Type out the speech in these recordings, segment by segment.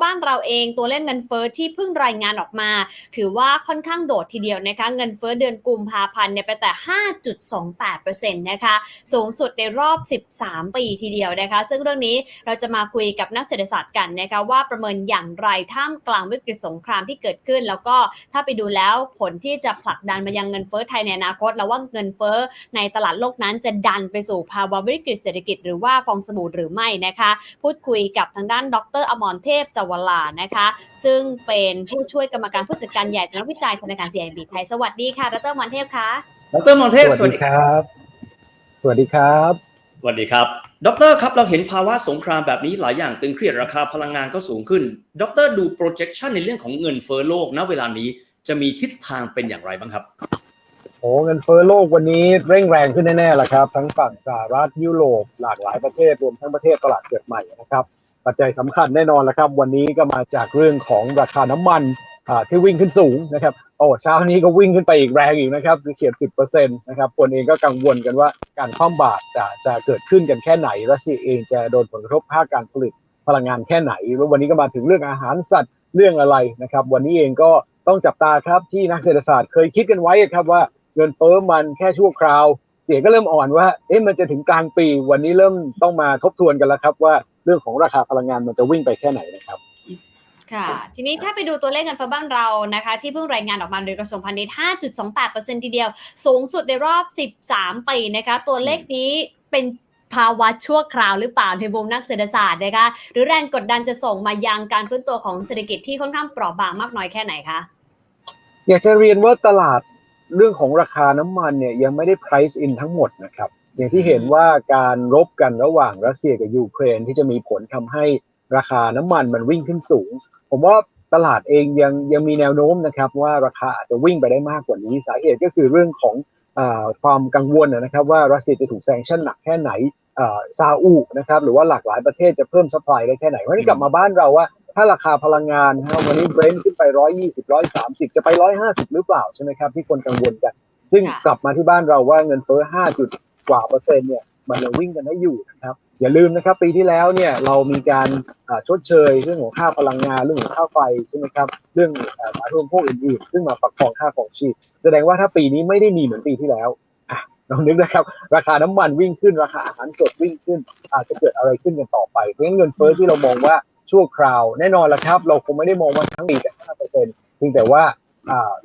บ้านเราเองตัวเลขเงินเฟ้อที่เพิ่งรายงานออกมา ถือว่าค่อนข้างโดดทีเดียวนะคะเงินเฟ้อเดือนกุมภาพันธ์เนี่ยไปแต่ 5.28%นะคะสูงสุดในรอบ 13 ปีทีเดียวนะคะ ซึ่งเรื่องนี้เราจะมาคุยกับนักเศรษฐศาสตร์กันนะคะว่าประเมินอย่างไรท่ามกลางวิกฤตสงครามที่เกิดขึ้น แล้วก็ถ้าไปดูแล้วผลที่จะผลักดันมายังเงินเฟ้อไทยในอนาคตแล้วว่าเงินเฟ้อในตลาดโลกนั้นจะดันไปสู่ภาวะวิกฤตเศรษฐกิจหรือว่าฟองสบู่หรือไม่นะคะ พูดคุยกับทางด้านดร อมรเทพจวลานะคะ ซึ่งเป็นผู้ช่วยกรรมการผู้จัดการใหญ่สำนักวิจัยธนาคาร CIB ไทย สวัสดีค่ะดรอมรเทพคะดรมอนเทพสวัสดีครับ สวัสดีครับสวัสดีครับ ดรครับ เราเห็นภาวะสงครามแบบนี้หลายอย่างตึงเครียดราคาพลังงานก็สูงขึ้น ดรดู projection ในเรื่องของเงินเฟ้อโลกณเวลานี้จะมีทิศทางเป็นอย่างไรบ้างครับโอ้เงินเฟ้อโลกวันนี้เร่งแรงขึ้นแน่ๆแหละครับ ทั้งฝั่งสหรัฐยุโรปหลากหลายประเทศรวมทั้งประเทศตลาดเกิดใหม่นะครับ ปัจจัยสำคัญแน่นอนแล้วครับ วันนี้ก็มาจากเรื่องของราคาน้ำมันที่วิ่งขึ้นสูงนะครับโอ้เช้านี้ก็วิ่งขึ้นไปอีกแรงอีกนะครับเฉียดสิบเปอร์เซ็นต์นะครับคนเองก็กังวลกันว่าการคว่ำบาตรจะจะเกิดขึ้นกันแค่ไหนรัสเซียเองจะโดนผลกระทบภาคการผลิตพลังงานแค่ไหนแล้ววันนี้ก็มาถึงเรื่องอาหารสัตว์เรื่องอะไรนะครับ วันนี้เองก็ต้องจับตาครับที่นักเศรษฐศาสตร์เคยคิดกันไว้ครับว่าเงินเฟ้อมันแค่ชั่วคราว เสียงก็เริ่มอ่อนว่าเอ๊ะมันจะถึงกลางปี วันนี้เริ่มต้องมาทบทวนกันแล้วครับว่า เรื่องของราคาพลังงานมันจะวิ่งไปแค่ไหนนะครับค่ะ ทีนี้ถ้าไปดูตัวเลขเงินเฟ้อบ้านเรานะคะ ที่เพิ่งรายงานออกมาโดยกระทรวงพาณิชย์ 5.28%ทีเดียว สูงสุดในรอบ 13 ปีนะคะ ตัวเลขนี้เป็นภาวะชั่วคราวหรือเปล่าในมุมนักเศรษฐศาสตร์นะคะ หรือแรงกดดันจะส่งมายังการฟื้นตัวของเศรษฐกิจที่ค่อนข้างเปราะบางมากน้อยแค่ไหนคะ อยากจะเรียนว่าตลาดเรื่องของราคาน้ำมันเนี่ยยังไม่ได้ price in ทั้งหมดนะครับ อย่างที่เห็นว่าการรบกันระหว่างรัสเซียกับยูเครนที่จะมีผลทำให้ราคาน้ำมันมันวิ่งขึ้นสูง ผมว่าตลาดเองยังยังมีแนวโน้มนะครับ ว่าราคาอาจจะวิ่งไปได้มากกว่านี้สาเหตุก็คือเรื่องของอาความกังวลนะครับว่ารัสเซียจะถูกแซงชั่นหนักแค่ไหนอ่าซาอุนะครับหรือว่าหลากหลายประเทศจะเพิ่มสป라이ได้แค่ไหนเพราะนี่กลับมาบ้านเราว่า ถ้าราคาพลังงานนะวันนี้เบรนท์ขึ้นไป120 130จะไป150หรือเปล่าใช่ไหมครับที่คนกังวลกัน ซึ่งค่ะกลับมาที่บ้านเราว่าเงินเฟ้อ5จุด กว่าเปอร์เซ็นต์เนี่ยมันยังวิ่งกันได้อยู่นะครับอย่าลืมนะครับ ปีที่แล้วเนี่ยเรามีการชดเชยเรื่องของค่าพลังงานเรื่องของค่าไฟใช่ไหมครับเรื่องอ่าสาธารณพวกอื่นๆ ซึ่งมาประคองค่าของชีพแสดงว่าถ้าปีนี้ไม่ได้มีเหมือนปีที่แล้วลองนึกนะครับราคาน้ำมันวิ่งขึ้นราคาอาหารสดวิ่งขึ้น อาจจะเกิดอะไรขึ้นกันต่อไปเพราะฉะนั้นเงินเฟ้อที่เรามองว่าชั่วคราว แน่นอนละครับ เราคงไม่ได้มองว่าทั้งปีแต่5เปอร์เซ็นต์เพียงแต่ว่า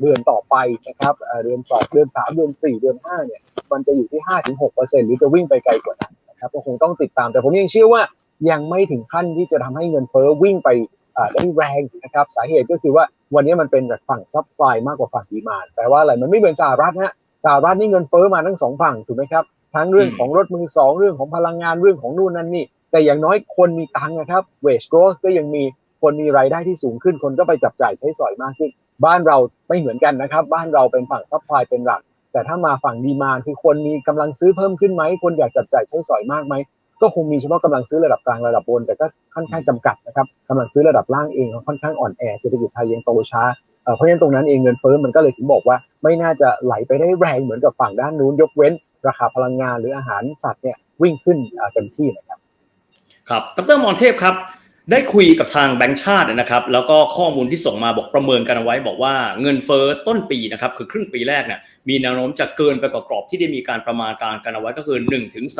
เดือนต่อไปนะครับเดือนสองเดือนสามเดือนสี่เดือนห้าเนี่ย มันจะอยู่ที่ห้าถึงหกเปอร์เซ็นต์หรือจะวิ่งไปไกลกว่านั้นนะครับก็คงต้องติดตาม แต่ผมยังเชื่อว่ายังไม่ถึงขั้นที่จะทำให้เงินเฟ้อวิ่งไปอ่าได้แรงนะครับสาเหตุก็คือว่าวันนี้มันเป็นจากฝั่งซัพพลายมากกว่าฝั่งดีมานแปลว่าอะไรมันไม่เหมือนสหรัฐนะสหรัฐนี่เงินเฟ้อมาทั้งสองฝั่งถูกไหมครับทั้งเรื่องของรถมือสองเรื่องของพลังงานเรื่องของนู่นนั่นนี่ แต่อย่างน้อยคนมีตังค์นะครับ wage growth ก็ยังมีคนมีรายได้ที่สูงขึ้นคนก็ไปจับจ่ายใช้สอยมากขึ้น บ้านเราไม่เหมือนกันนะครับ บ้านเราเป็นฝั่งซัพพลายเป็นหลัก แต่ถ้ามาฝั่งดีมานคือคนมีกำลังซื้อเพิ่มขึ้นไหมคนอยากจับจ่ายใช้สอยมากไหมก็คงมีเฉพาะกำลังซื้อระดับกลางระดับบน แต่ก็ค่อนข้างจำกัดนะครับกำลังซื้อระดับล่างเองค่อนข้างอ่อนแอเศรษฐกิจไทยยังโตช้าเพราะฉะนั้นตรงนั้นเองเงินเฟ้อมันก็เลยถึงบอกว่าไม่น่าจะไหลไปได้แรงเหมือนกับฝั่งด้านนู้นยกเว้น ราคาพลังงานหรืออาหารสัตว์เนี่ยวิ่งขึ้นเต็มที่นะครับครับดรมอนเทพครับ ได้คุยกับทางแบงก์ชาตินะครับ แล้วก็ข้อมูลที่ส่งมาบอกประเมินกันเอาไว้ บอกว่าเงินเฟ้อต้นปีนะครับคือครึ่งปีแรกเนี่ยมีแนวโน้มจะเกินไปกว่ากรอบที่ได้มีการประมาณการกันเอาไว้ก็คือ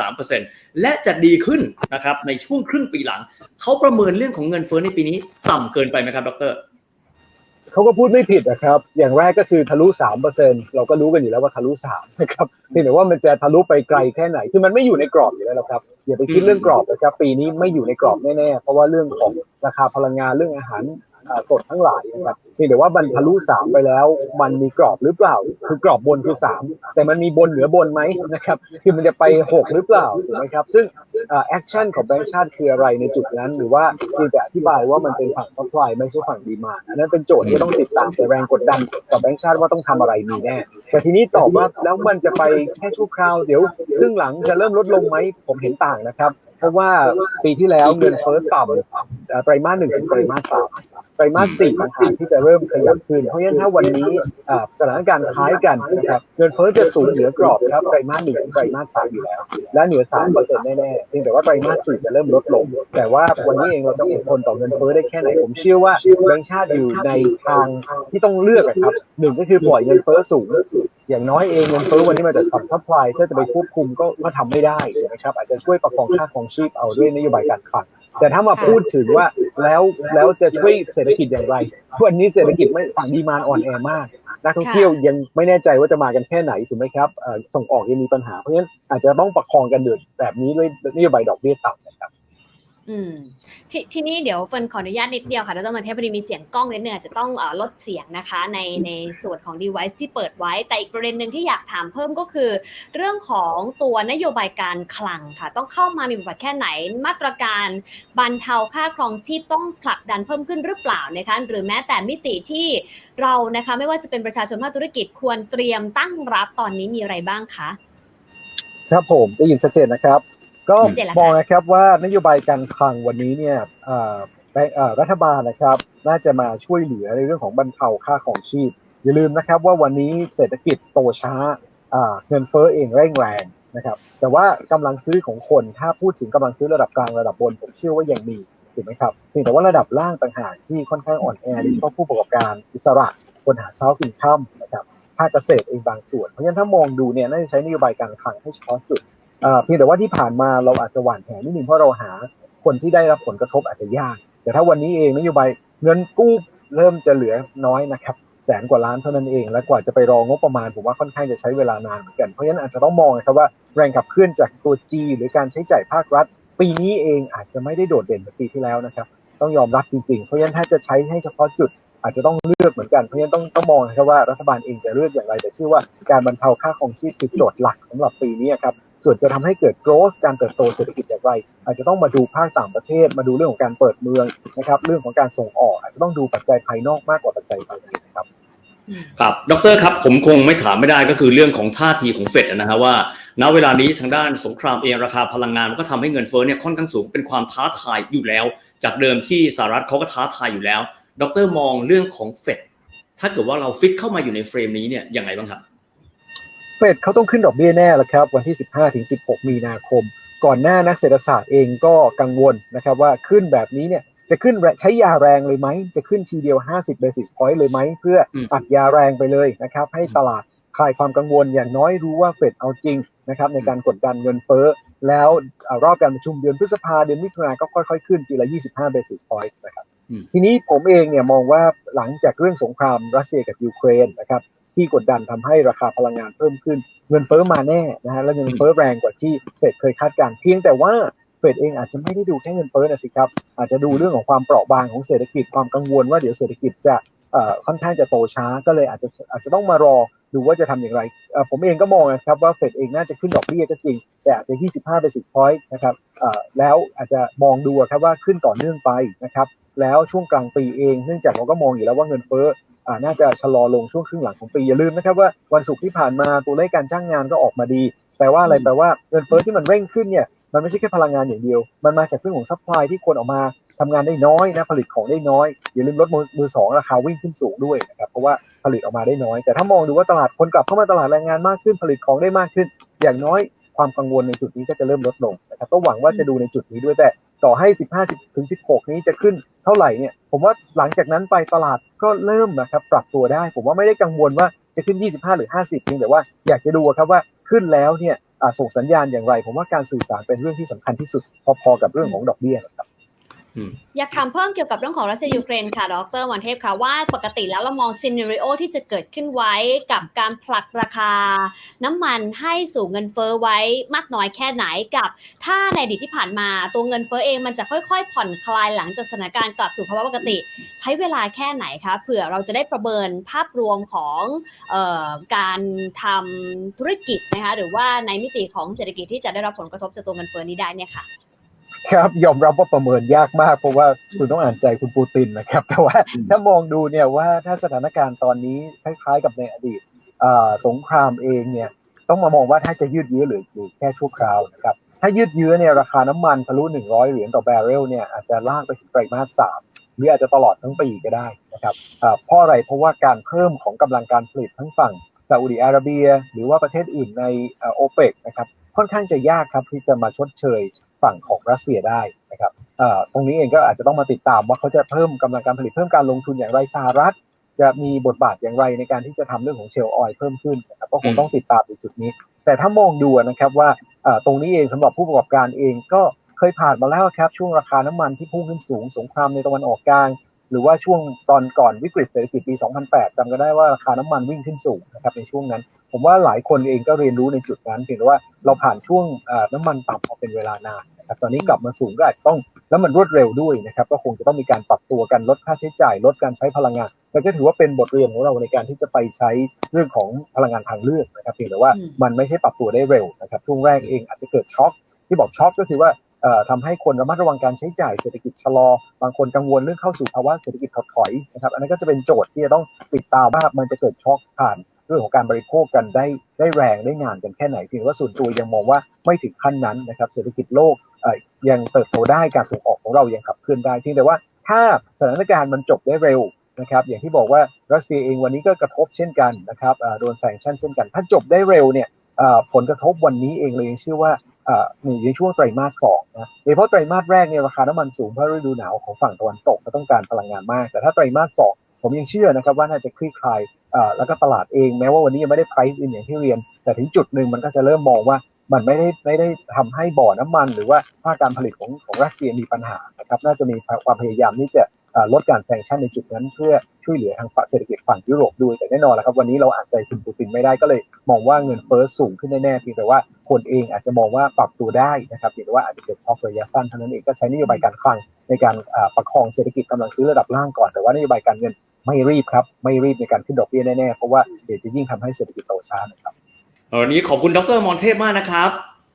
1-3%และจะดีขึ้นนะครับในช่วงครึ่งปีหลัง เขาประเมินเรื่องของเงินเฟ้อในปีนี้ต่ำเกินไปไหมครับดรเขาก็พูดไม่ผิดนะครับ อย่างแรกก็คือทะลุสามเปอร์เซ็นเราก็รู้กันอยู่แล้วว่าทะลุสามนะครับเพียงแต่ว่ามันจะทะลุไปไกลแค่ไหน คือมันไม่อยู่ในกรอบอยู่แล้วครับ อย่าไปคิดเรื่องกรอบนะครับปีนี้ไม่อยู่ในกรอบแน่ๆเพราะว่าเรื่องของราคาพลังงานเรื่องอาหาร อ่าสดทั้งหลายนะครับเพียงแต่ว่ามันทะลุสามไปแล้ว มันมีกรอบหรือเปล่า คือกรอบบนคือสามแต่มันมีบนเหนือบนไหมนะครับคือมันจะไปหกหรือเปล่าถูกไหมครับ ซึ่งแอคชั่นของแบงก์ชาติคืออะไรในจุดนั้น หรือว่าเพียงแต่อธิบายว่ามันเป็นฝั่งซัพพลายไม่ใช่ฝั่งดีมานด์อันนั้นเป็นโจทย์ที่ต้องติดตามแต่แรงกดดันกับแบงก์ชาติว่าต้องทำอะไรมีแน่ แต่ทีนี้ตอบว่าแล้วมันจะไปแค่ชั่วคราวเดี๋ยวครึ่งหลังจะเริ่มลดลงไหมผมเห็นต่างนะครับ เพราะว่าปีที่แล้วเงินเฟ้อต่ำไตรมาสหนึ่งถึงไตรมาสสามไตรมาสสี่ต่างหากที่จะเริ่มขยับขึ้น เพราะฉะนั้นถ้าวันนี้สถานการณ์คล้ายกันนะครับเงินเฟ้อจะสูงเหนือกรอบครับไตรมาสหนึ่งถึงไตรมาสสามอยู่แล้ว และเหนือสามเปอร์เซ็นต์แน่ๆเพียงแต่ว่าไตรมาสสี่จะเริ่มลดลง แต่ว่าวันนี้เองเราจะอดทนต่อเงินเฟ้อได้แค่ไหนผมเชื่อว่าแบงก์ชาติอยู่ในทางที่ต้องเลือกอะครับหนึ่งก็คือปล่อยเงินเฟ้อสูงอย่างน้อยเองเงินเฟ้อวันนี้มาจากฝั่งซัพพลายถ้าจะไปควบคุมก็ก็ทำไม่ได้นะครับอาจจะช่วยประคองค่าของชีพเอาด้วยนโยบายการคลัง แต่ถ้ามาพูดถึงว่าแล้วแล้วจะช่วยเศรษฐกิจอย่างไรวันนี้เศรษฐกิจไม่ฝั่งดีมานอ่อนแอมาก นักท่องเที่ยวยังไม่แน่ใจว่าจะมากันแค่ไหนถูกไหมครับเอ่อส่งออกยังมีปัญหาเพราะฉะนั้นอาจจะต้องประคองกันเดือดแบบนี้ด้วยนโยบายดอกเบี้ยต่ำนะครับ อืมททีนี้เดี๋ยวเฟิร์นขออนุญาตนิดเดียวค่ะดรมันเทพพอดีมีเสียงกล้องนิดนึงอาจจะต้องเอ่อลดเสียงนะคะ ในในส่วนของ device ที่เปิดไว้ แต่อีกประเด็นหนึ่งที่อยากถามเพิ่มก็คือ เรื่องของตัวนโยบายการคลังค่ะ ต้องเข้ามามีบทบาทแค่ไหน มาตรการบรรเทาค่าครองชีพต้องผลักดันเพิ่มขึ้นหรือเปล่านะคะหรือแม้แต่มิติที่เรานะคะไม่ว่าจะเป็นประชาชนภาคธุรกิจควรเตรียมตั้งรับตอนนี้มีอะไรบ้างคะครับผมได้ยินชัดเจนนะครับ ก็ชัดเจนแล้วมค่ะองนะครับว่านโยบายการคลังวันนี้เนี่ยเอ่อแบงก์เอ่อรัฐบาลนะครับ น่าจะมาช่วยเหลือในเรื่องของบรรเทาค่าของชีพ อย่าลืมนะครับว่าวันนี้เศรษฐกิจโตช้าอ่าเงินเฟ้อเองเร่งแรงนะครับแต่ว่ากำลังซื้อของคนถ้าพูดถึงกำลังซื้อระดับกลางระดับบนผมเชื่อว่ายังมีถูกไหมครับเพียงแต่ว่าระดับล่างต่างหากที่ค่อนข้างอ่อนแอโดยเฉพาะผู้ประกอบการอิสระคนหาเช้ากินค่ำนะครับภาคเกษตรเองบางส่วน เพราะฉะนั้นถ้ามองดูเนี่ยน่าจะใช้นโยบายการคลังให้เฉพาะจุด เพียงแต่ว่าที่ผ่านมาเราอาจจะหวั่นแหนิดนึงเพราะเราหาคนที่ได้รับผลกระทบอาจจะยาก แต่ถ้าวันนี้เองนโยบายเงินกู้เริ่มจะเหลือน้อยนะครับแสนกว่าล้านเท่านั้นเอง และกว่าจะไปรองบประมาณผมว่าค่อนข้างจะใช้เวลานานเหมือนกัน เพราะฉะนั้นอาจจะต้องมองนะครับว่าแรงขับเคลื่อนจากตัว G หรือการใช้จ่ายภาครัฐ ปีนี้เองอาจจะไม่ได้โดดเด่นเหมือนปีที่แล้วนะครับ ต้องยอมรับจริง ๆ เพราะฉะนั้นถ้าจะใช้ให้เฉพาะจุดอาจจะต้องเลือกเหมือนกันเพราะฉะนั้นต้องต้องมองนะครับว่ารัฐบาลเองจะเลือกอย่างไรแต่เชื่อว่าการบรรเทาค่าครองชีพคือโจทย์หลักสำหรับปีนี้ครับ ส่วนจะทำให้เกิด growth การเติบโตเศรษฐกิจอย่างไร อาจจะต้องมาดูภาคต่างประเทศ มาดูเรื่องของการเปิดเมืองนะครับ เรื่องของการส่งออก อาจจะต้องดูปัจจัยภายนอกมากกว่าปัจจัยภายในนะครับครับดรครับผมคงไม่ถามไม่ได้ก็คือเรื่องของท่าทีของเฟดนะฮะว่า ณเวลานี้ทางด้านสงครามเองราคาพลังงานมันก็ทำให้เงินเฟ้อเนี่ยค่อนข้างสูงเป็นความท้าทายอยู่แล้ว จากเดิมที่สหรัฐเขาก็ท้าทายอยู่แล้ว ดรมองเรื่องของเฟดถ้าเกิดว่าเราฟิตเข้ามาอยู่ในเฟรมนี้เนี่ยยังไงบ้างครับ เฟดเขาต้องขึ้นดอกเบี้ยแน่แล้วครับ วันที่ 15ถึง16 มีนาคม ก่อนหน้านักเศรษฐศาสตร์เองก็กังวลนะครับว่าขึ้นแบบนี้เนี่ยจะขึ้นแรงใช้ยาแรงเลยไหม จะขึ้นทีเดียว 50 basis point เลยไหม เพื่ออืมอัดยาแรงไปเลยนะครับให้ตลาดคลายความกังวลอย่างน้อยรู้ว่าเฟดเอาจริงนะครับในการกดดันเงินเฟ้อ แล้วเอ่อรอบการประชุมเดือนพฤษภาเดือนมิถุนาก็ค่อยๆ ขึ้นทีละ 25 basis point นะครับอืมทีนี้ผมเองเนี่ยมองว่าหลังจากเรื่องสงครามรัสเซียกับยูเครนนะครับ ที่กดดันทำให้ราคาพลังงานเพิ่มขึ้น เงินเฟ้อมาแน่นะฮะแล้วเงินเฟ้อแรงกว่าที่เฟดเคยคาดการณ์เพียงแต่ว่าเฟดเองอาจจะไม่ได้ดูแค่เงินเฟ้อนะสิครับอาจจะดูเรื่องของความเปราะบางของเศรษฐกิจความกังวลว่าเดี๋ยวเศรษฐกิจจะค่อนข้างจะโตช้าก็เลยอาจจะอาจจะต้องมารอดูว่าจะทำอย่างไร ผมเองก็มองนะครับว่าเฟดเองน่าจะขึ้นดอกเบี้ยก็จริง แต่อาจจะ 25 basis point นะครับแล้วอาจจะมองดูอะครับว่าขึ้นต่อเนื่องไปนะครับแล้วช่วงกลางปีเองเนื่องจากเราก็มองอยู่แล้วว่าเงินเฟ้อ น่าจะชะลอลงช่วงครึ่งหลังของปีอย่าลืมนะครับว่าวันศุกร์ที่ผ่านมาตัวเลขการจ้างงานก็ออกมาดีแปลว่าอะไรอืมแปลว่าเงินเฟ้อที่มันเร่งขึ้นเนี่ยมันไม่ใช่แค่พลังงานอย่างเดียว มันมาจากเรื่องของซัพพลายที่คนออกมาทำงานได้น้อยนะผลิตของได้น้อยอย่าลืมรถมือมือสองราคาวิ่งขึ้นสูงด้วยนะครับเพราะว่าผลิตออกมาได้น้อย แต่ถ้ามองดูว่าตลาดคนกลับเข้ามาตลาดแรงงานมากขึ้นผลิตของได้มากขึ้น อย่างน้อยความกังวลในจุดนี้ก็จะเริ่มลดลงนะครับก็หวังว่าจะดูในจุดนี้ด้วยแต่ ต่อให้ 15ถึง16 นี้จะขึ้นเท่าไหร่เนี่ย ผมว่าหลังจากนั้นไปตลาดก็เริ่มนะครับปรับตัวได้ ผมว่าไม่ได้กังวลว่าจะขึ้น 25 หรือ 50เพียงแต่ว่าอยากจะดูครับว่าขึ้นแล้วเนี่ยส่งสัญญาณอย่างไร ผมว่าการสื่อสารเป็นเรื่องที่สำคัญที่สุดพอๆกับเรื่องของดอกเบี้ยครับ อยากถามเพิ่มเกี่ยวกับเรื่องของรัสเซียยูเครนค่ะ ดรวันเทพค่ะ ว่าปกติแล้วเรามองซีน n รีโอที่จะเกิดขึ้นไว้กับการผลักราคา น้ำมันให้สู่เงินเฟ้อไว้มากน้อยแค่ไหนกับ ถ้าในอดีตที่ผ่านมาตัวเงินเฟ้อเองมันจะค่อยๆ ผ่อนคลายหลังจากสถานการณ์กลับสู่ภาวะปกติ ใช้เวลาแค่ไหนคะเผื่อเราจะได้ประเมินภาพรวมของออการทำธุรกิจนะคะหรือว่าในมิติของเศรษฐกิจที่จะได้รับผลกระทบจากตัวเงินเฟ้อนี้ได้เนี่ยค่ะ ครับยอมรับว่าประเมินยากมาก เพราะว่าคุณต้องอ่านใจคุณปูตินนะครับ แต่ว่าอืมถ้ามองดูเนี่ยว่าถ้าสถานการณ์ตอนนี้คล้ายๆกับในอดีตอ่าสงครามเองเนี่ยต้องมามองว่าถ้าจะยืดเยื้อหรือหรือแค่ชั่วคราวนะครับถ้าถ้ายืดเยื้อเนี่ยราคาน้ำมันทะลุ 100 เหรียญต่อแบเรลเนี่ยอาจจะลากไปถึงไตรมาสสามหรืออาจจะตลอดทั้งปีก็ได้นะครับอ่าเพราะอะไรเพราะว่าการเพิ่มของกำลังการผลิตทั้งฝั่งซาอุดิอาระเบีย หรือว่าประเทศอื่นในโอเปกนะครับ ค่อนข้างจะยากครับที่จะมาชดเชยฝั่งของรัสเซียได้นะครับตรงนี้เองก็อาจจะต้องมาติดตามว่าเขาจะเพิ่มกำลังการผลิตเพิ่มการลงทุนอย่างไรสหรัฐ จะมีบทบาทอย่างไรในการที่จะทำเรื่องของเชลล์ออยล์เพิ่มขึ้นนะครับก็คงต้องติดตามในจุดนี้ แต่ถ้ามองดูนะครับว่าตรงนี้เองสำหรับผู้ประกอบการเองก็เคยผ่านมาแล้วครับช่วงราคาน้ำมันที่พุ่งขึ้นสูงสงครามในตะวันออกกลาง หรือว่าช่วงตอนก่อนวิกฤตเศรษฐกิจปี 2008จำก็ได้ว่าราคาน้ำมันวิ่งขึ้นสูงนะครับในช่วงนั้น ผมว่าหลายคนเองก็เรียนรู้ในจุดนั้นเพียงแต่ว่าเราผ่านช่วงเอ่อน้ำมันต่ำมาเป็นเวลานานนะครับตอนนี้กลับมาสูงก็อาจจะต้องแล้วมันรวดเร็วด้วยนะครับก็คงจะต้องมีการปรับตัวกันลดค่าใช้จ่าย ลดการใช้พลังงานแต่ก็ถือว่าเป็นบทเรียนของเราในการที่จะไปใช้เรื่องของพลังงานทางเลือกนะครับเพียงแต่ว่าอืมมันไม่ใช่ปรับตัวได้เร็วนะครับช่วงแรกเองอาจจะเกิดช็อคที่บอกช็อคก็คือว่าเอ่อทำให้คนระมัดระวังการใช้จ่ายเศรษฐกิจชะลอ บางคนกังวลเรื่องเข้าสู่ภาวะเศรษฐกิจถดถอยนะครับ อันนั้นก็จะเป็นโจทย์ที่จะต้องติดตามว่ามันจะเกิดช็อคผ่าน เรื่องของการบริโภคกันได้ได้แรงได้งานกันแค่ไหนเพียงว่าส่วนตัวยังมองว่าไม่ถึงขั้นนั้นนะครับเศรษฐกิจโลกยังเติบโตได้การส่งออกของเรายังขับเคลื่อนได้เพียงแต่ว่าถ้าสถานการณ์มันจบได้เร็วนะครับอย่างที่บอกว่ารัสเซียเองวันนี้ก็กระทบเช่นกันนะครับโดนแซงชั่นเช่นกัน ถ้าจบได้เร็วเนี่ยผลกระทบวันนี้เองเลยยังเชื่อว่าเอ่ในช่วงไตรมาสสองนะโดยเฉพาะไตรมาสแรกเนี่ยราคาน้ำมันสูงเพราะฤดูหนาวของฝั่งตะวันตกก็ต้องการพลังงานมาก แต่ถ้าไตรมาสสองผมยังเชื่อนะครับว่าน่าจะคลี่คลายแล้วก็ตลาดเองแม้ว่าวันนี้ยังไม่ได้ price in อย่างที่เรียน แต่ถึงจุดหนึ่งมันก็จะเริ่มมองว่ามันไม่ได้ไม่ได้ทำให้บ่อน้ำมัน หรือว่าภาคการผลิตของของรัสเซียมีปัญหานะครับน่าจะมีความพยายามที่จะลดการแซงชั่นในจุดนั้นเพื่อช่วยเหลือทางเศรษฐกิจฝั่งยุโรปด้วยแต่แน่นอนแล้วครับวันนี้เราอาจใจคุณปูตินไม่ได้ก็เลยมองว่าเงินเฟ้อสูงขึ้นแน่ๆเพียงแต่ว่าคนเองอาจจะมองว่าปรับตัวได้นะครับเพียงแต่ว่าอาจจะเกิดช็อคระยะสั้นเท่านั้นเองก็ใช้นโยบายการคลังในการประคองเศรษฐกิจกำลังซื้อระดับล่างก่อนแต่ว่านโยบายการเงิน ไม่รีบครับ ไม่รีบในการขึ้นดอกเบี้ยแน่ๆเพราะว่าเดี๋ยวจะยิ่งทำให้เศรษฐกิจโตช้านะครับวันนี้ขอบคุณดรมอนเทพมากนะครับ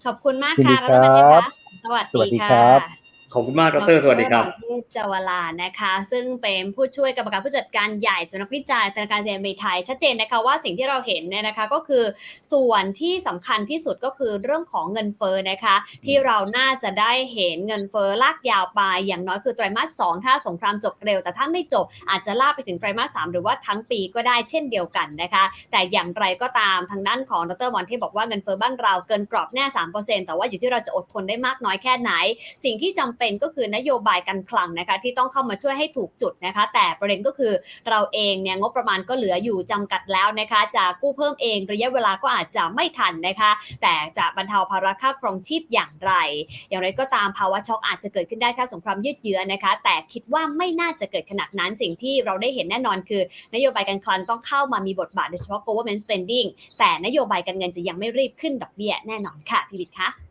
ขอบคุณมากยินดีค่ะครับรัตนเพชรสวัสสวัสดีดีครัค่ะบ ขอบคุณมากดรสวัสดีครับดรเจวลานะคะ ซึ่งเป็นผู้ช่วยกรรมการผู้จัดการใหญ่สำนักวิจัยธนาคารเซนบีไทย ชัดเจนนะคะว่าสิ่งที่เราเห็นเนี่ยนะคะก็คือส่วนที่สำคัญที่สุดก็คือเรื่องของเงินเฟ้อนะคะ ที่เราน่าจะได้เห็นเงินเฟ้อลากยาวไปอย่างน้อยคือไตรมาสสองถ้าสงครามจบเร็ว แต่ถ้าไม่จบอาจจะลากไปถึงไตรมาสสามหรือว่าทั้งปีก็ได้เช่นเดียวกันนะคะ แต่อย่างไรก็ตามทางด้านของดรมอนเทพบอกว่าเงินเฟ้อบ้านเราเกินกรอบแน่3%แต่ว่าอยู่ที่เราจะอดทนได้มากน้อยแค่ไหน สิ่งที่จำเป็นก็คือนโยบายการคลังนะคะที่ต้องเข้ามาช่วยให้ถูกจุดนะคะ แต่ประเด็นก็คือเราเองเนี่ยงบประมาณก็เหลืออยู่จำกัดแล้วนะคะ จะกู้เพิ่มเองระยะเวลาก็อาจจะไม่ทันนะคะ แต่จะบรรเทาภาระค่าครองชีพอย่างไร อย่างไรก็ตามภาวะช็อกอาจจะเกิดขึ้นได้ถ้าสงครามยืดเยื้อนะคะ แต่คิดว่าไม่น่าจะเกิดขนาดนั้นสิ่งที่เราได้เห็นแน่นอนคือ นโยบายการคลังต้องเข้ามามีบทบาทโดยเฉพาะ government spending แต่นโยบายการเงินจะยังไม่รีบขึ้นดอกเบี้ยแน่นอนค่ะพี่วิทย์คะ